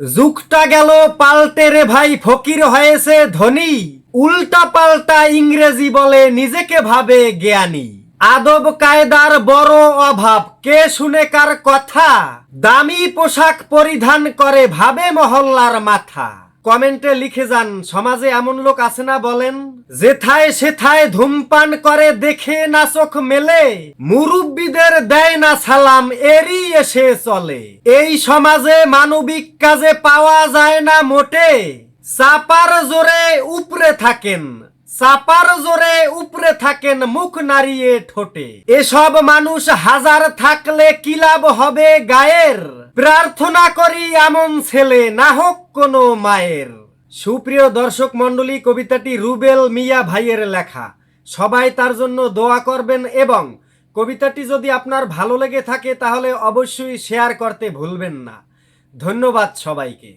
যুগটা গেল পাল্টে রে ভাই, ফকির হয়েছে ধনী। উল্টা পাল্টা ইংরেজি বলে নিজেকে ভাবে জ্ঞানী। আদব কায়দার বড় অভাব, কে শুনে কার কথা? দামি পোশাক পরিধান করে ভাবে মহল্লার মাথা। কমেন্টে লিখে যান, সমাজে এমন লোক আছে না বলেন। যেথায় সেথায় ধূমপান করে, দেখে না চোখ মেলে। মুরব্বীদের দেয় না সালাম, এরই এসে চলে। এই সমাজে মানবিক কাজে পাওয়া যায় না মোটে। চাপার জোরে উপরে থাকেন, চাপার জোরে উপরে থাকেন মুখ নাড়িয়ে ঠোঁটে। এসব মানুষ হাজার থাকলে কি লাভ হবে গায়ের? প্রার্থনা করি এমন ছেলে না হোক কোনো মায়ের। সুপ্রিয় দর্শক মণ্ডলী, কবিতাটি রুবেল মিয়া ভাইয়ের লেখা। সবাই তার জন্য দোয়া করবেন এবং কবিতাটি যদি আপনার ভালো লেগে থাকে তাহলে অবশ্যই শেয়ার করতে ভুলবেন না। ধন্যবাদ সবাইকে।